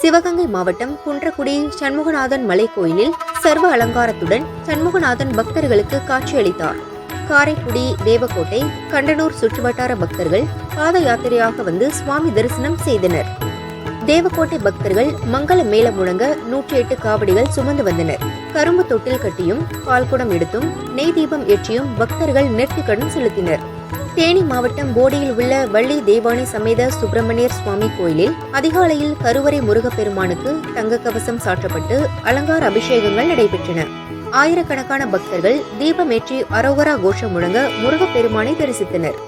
சிவகங்கை மாவட்டம் குன்றக்குடி சண்முகநாதன் மலை கோயிலில் சர்வ அலங்காரத்துடன் சண்முகநாதன் பக்தர்களுக்கு காட்சியளித்தார். காரைக்குடி தேவக்கோட்டை கண்டனூர் சுற்றுவட்டார பக்தர்கள் பாத யாத்திரையாக வந்து சுவாமி தரிசனம் செய்தனர். தேவக்கோட்டை பக்தர்கள் மங்கள மேல முழங்க நூற்றி எட்டு காவடிகள் சுமந்து வந்தனர். கரும்பு தொட்டில் கட்டியும் பால்குடம் எடுத்தும் நெய் தீபம் ஏற்றியும் பக்தர்கள் நெற்றிக்கடன் செலுத்தினர். தேனி மாவட்டம் போடியில் உள்ள வள்ளி தேவானி சமேத சுப்பிரமணியர் சுவாமி கோயிலில் அதிகாலையில் கருவறை முருகப்பெருமானுக்கு தங்க கவசம் சாற்றப்பட்டு அலங்கார அபிஷேகங்கள் நடைபெற்றன. ஆயிரக்கணக்கான பக்தர்கள் தீபமேற்றி அரோகரா கோஷம் முழங்க முருகப்பெருமானை தரிசித்தனர்.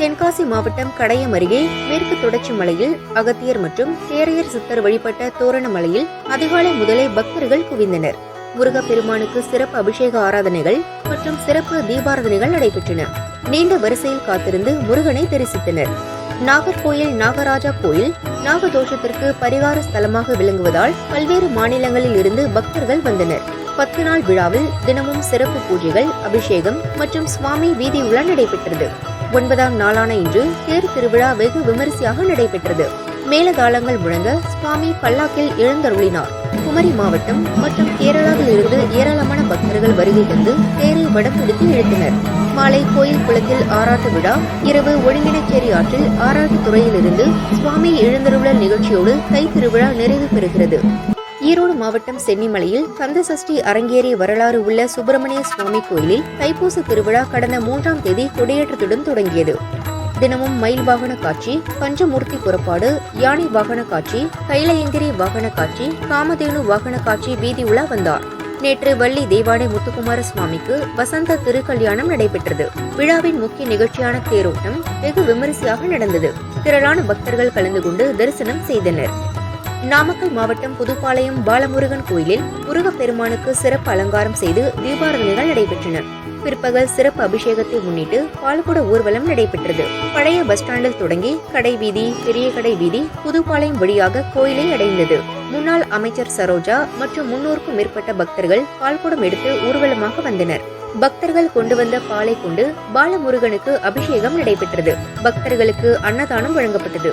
தென்காசி மாவட்டம் கடையம் அருகே மேற்கு தொடர்ச்சி மலையில் அகத்தியர் மற்றும் தேரையர் சித்தர் வழிபட்ட தோரணமலையில் அதிகாலை முதலே பக்தர்கள் குவிந்தனர். முருகப்பெருமானுக்கு சிறப்பு அபிஷேக ஆராதனைகள் மற்றும் சிறப்பு தீபாராதனைகள் நடைபெற்றன. நீண்ட வரிசையில் காத்திருந்து முருகனை தரிசித்தனர். நாகர்கோயில் நாகராஜா கோயில் நாகதோஷத்திற்கு பரிகார ஸ்தலமாக விளங்குவதால் பல்வேறு மாநிலங்களில் இருந்து பக்தர்கள் வந்தனர். பத்து நாள் விழாவில் தினமும் சிறப்பு பூஜைகள் அபிஷேகம் மற்றும் சுவாமி வீதி உலா நடைபெற்றது. ஒன்பதாம் நாளான இன்று தேர் திருவிழா வெகு விமரிசையாக நடைபெற்றது. மேலதாளங்கள் முழங்க சுவாமி பல்லாக்கில் எழுந்தருளினார். குமரி மாவட்டம் மற்றும் கேரளாவில் இருந்து ஏராளமான பக்தர்கள் வருகை தந்து தேரை வடம்பிடித்து இழுத்தனர். மாலை கோயில் குளத்தில் ஆராட்டு விழா இரவு ஒழுங்கினச்சேரி ஆற்றில் ஆராட்டு துறையிலிருந்து சுவாமி எழுந்தருளல் நிகழ்ச்சியோடு தை திருவிழா நிறைவு பெறுகிறது. ஈரோடு மாவட்டம் சென்னிமலையில் கந்தசஷ்டி அரங்கேறிய வரலாறு உள்ள சுப்பிரமணிய சுவாமி கோயிலில் தைப்பூச திருவிழா கடந்த மூன்றாம் தேதி கொடியேற்றத்துடன் தொடங்கியது. தினமும் மயில் வாகன காட்சி பஞ்சமூர்த்தி புறப்பாடு யானை வாகன காட்சி கைலயங்கிரி வாகன காட்சி காமதேனு வாகன காட்சி வீதி உலா வந்தார். நேற்று வள்ளி தேவாடை முத்துக்குமார சுவாமிக்கு வசந்த திருக்கல்யாணம் நடைபெற்றது. விழாவின் முக்கிய நிகழ்ச்சியான தேரோட்டம் வெகு விமரிசையாக நடந்தது. திரளான பக்தர்கள் கலந்து கொண்டு தரிசனம் செய்தனர். நாமக்கல் மாவட்டம் புதுப்பாளையம் பாலமுருகன் கோயிலில் முருகப்பெருமானுக்கு சிறப்பு அலங்காரம் செய்து தீபாராதனைகள் நடைபெற்றன. பிற்பகல் சிறப்பு அபிஷேகத்தை முன்னிட்டு பால்குட ஊர்வலம் நடைபெற்றது. பழைய பஸ் ஸ்டாண்டில் தொடங்கி கடை வீதி பெரிய கடை வீதி புதுப்பாளையம் வழியாக கோயிலை அடைந்தது. முன்னாள் அமைச்சர் சரோஜா மற்றும் முன்னூறுக்கும் மேற்பட்ட பக்தர்கள் பால்குடம் எடுத்து ஊர்வலமாக வந்தனர். பக்தர்கள் கொண்டு வந்த பாலை கொண்டு பாலமுருகனுக்கு அபிஷேகம் நடைபெற்றது. பக்தர்களுக்கு அன்னதானம் வழங்கப்பட்டது.